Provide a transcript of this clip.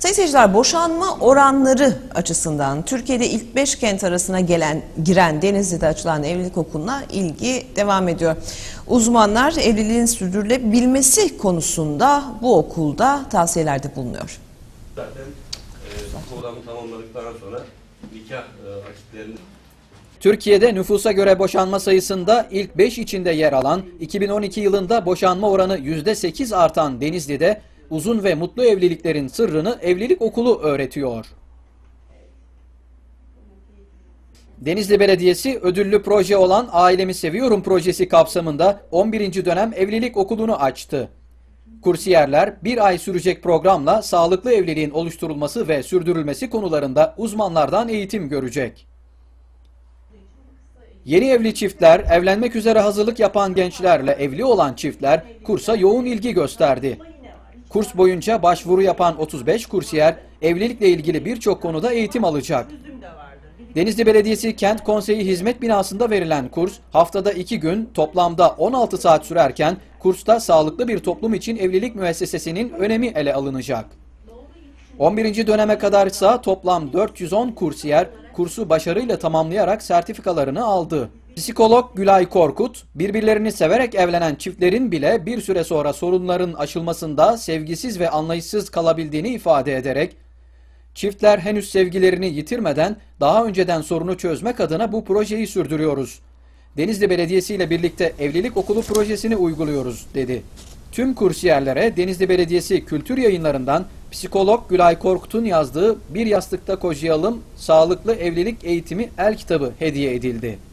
Sayın seyirciler boşanma oranları açısından Türkiye'de ilk 5 kent arasına gelen giren Denizli'de açılan evlilik okuluna ilgi devam ediyor. Uzmanlar evliliğin sürdürülebilmesi konusunda bu okulda tavsiyelerde bulunuyor. Zaten e, programı tamamladıktan sonra nikah e, akitlerini Türkiye'de nüfusa göre boşanma sayısında ilk 5 içinde yer alan 2012 yılında boşanma oranı %8 artan Denizli'de uzun ve mutlu evliliklerin sırrını evlilik okulu öğretiyor. Denizli Belediyesi ödüllü proje olan Ailemi Seviyorum projesi kapsamında 11. dönem evlilik okulunu açtı. Kursiyerler bir ay sürecek programla sağlıklı evliliğin oluşturulması ve sürdürülmesi konularında uzmanlardan eğitim görecek. Yeni evli çiftler, evlenmek üzere hazırlık yapan gençlerle evli olan çiftler kursa yoğun ilgi gösterdi. Kurs boyunca başvuru yapan 35 kursiyer evlilikle ilgili birçok konuda eğitim alacak. Denizli Belediyesi Kent Konseyi Hizmet Binası'nda verilen kurs haftada 2 gün toplamda 16 saat sürerken kursta sağlıklı bir toplum için evlilik müessesesinin önemi ele alınacak. 11. döneme kadar ise toplam 410 kursiyer kursu başarıyla tamamlayarak sertifikalarını aldı. Psikolog Gülay Korkut, birbirlerini severek evlenen çiftlerin bile bir süre sonra sorunların aşılmasında sevgisiz ve anlayışsız kalabildiğini ifade ederek, çiftler henüz sevgilerini yitirmeden daha önceden sorunu çözmek adına bu projeyi sürdürüyoruz. Denizli Belediyesi ile birlikte evlilik okulu projesini uyguluyoruz, dedi. Tüm kursiyerlere Denizli Belediyesi Kültür Yayınları'ndan psikolog Gülay Korkut'un yazdığı Bir Yastıkta Kocayalım Sağlıklı Evlilik Eğitimi el kitabı hediye edildi.